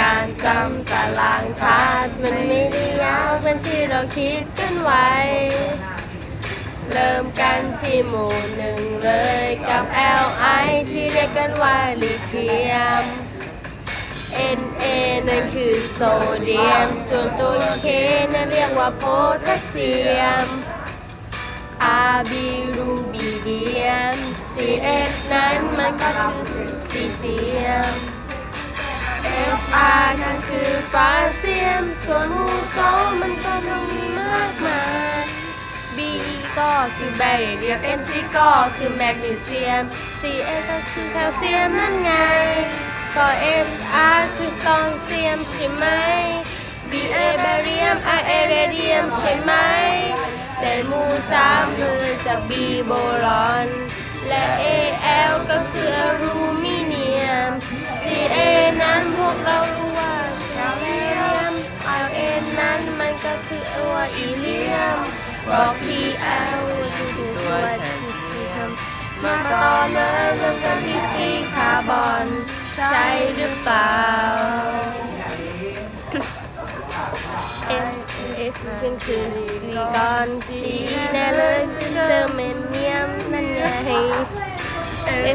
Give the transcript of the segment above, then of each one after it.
การจำตารางธาตุมันไม่ได้ยาวเป็นที่เราคิดกันไว้ เริ่มกันที่หมู่หนึ่งเลยกับ LI ที่เรียกกันว่าลิเทียม Na นั่นคือโซเดียม ส่วนตัว K นั่นเรียกว่าโพแทสเซียม Rb รูบิเดียม Cl ก็คือซีเซียม Fr นั่นคือฟราเซียม ส่วนหมู่สองมันก็มีมากมาย B E ก็คือแบริเดียม Mg ก็คือแมกนีเซียม Ca ก็คือแคลเซียมนั่นไง ก็ Sr คือซองเซียมใช่ไหม Ba แบริยม Ra เรเดียมใช่ไหมแต่หมู่สามเลยจาก B โบรอน และ Al ก็คืออลูมิเนียม Ca นั้นพวกเรารู้ว่าคือเลียม Ln นั้นมันก็คือว่าอีเลียมบอกที่ L คือตัวที่ทำมาต่อเลยเริ่มกันที่สีคาร์บอน ใช่หรือเปล่า S นั่นคือซีกอน C แน่เลยเจอเมเนียมนั่นไง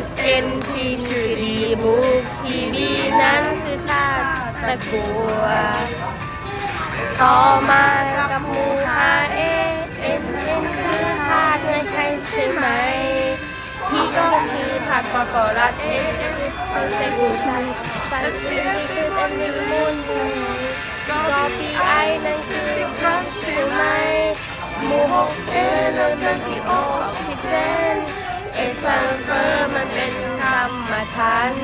S N P คือดีบุก P B นั้นคือธาตุตะกัวต่อมากับมู่ R A N N คือธาตุเงินไทยใช่ไหม P ก็คือธาตุฟอสฟอรัส S S คือเซกูซันซันคือนี่คือแอนิมูลก็ P I นั่น มูหก A นั่นเป็นที่ออกซิเจนเอสซัลเฟอร์มันเป็นธรรมชาติ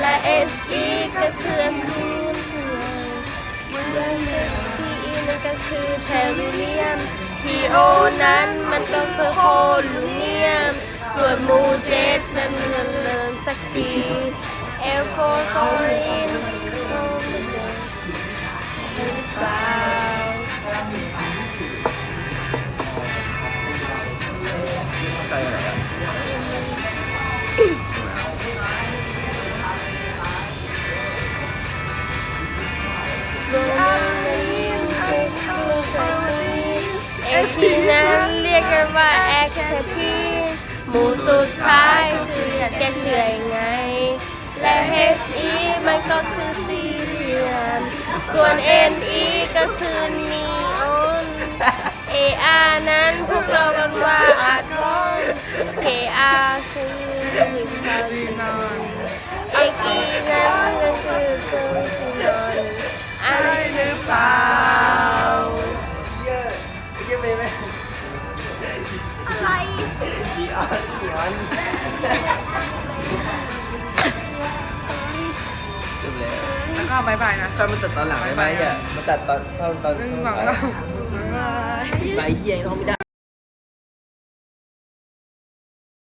และเอสอีก็คือคืนเพื่อนทีอีนั่นก็คือเทอร์เรียมพีโอนั้นมันก็คือโพล นั้นเรียกกันว่าแอคทีหมู่สุดท้ายคืออยากจะเฉอยไง และ HE มันก็คือซีเรียม ส่วน NE ก็คือนีออน AR นั้นพวกเรากันว่าอาร์ตอน KR คือ บายบายนะใครมันตัดตอนหลังได้ไหมอะมันตัดตอนตอนตอนหนึ่งตอนสองท้ายสามบ๊ายบายใบเฮียยังท้องไม่ได้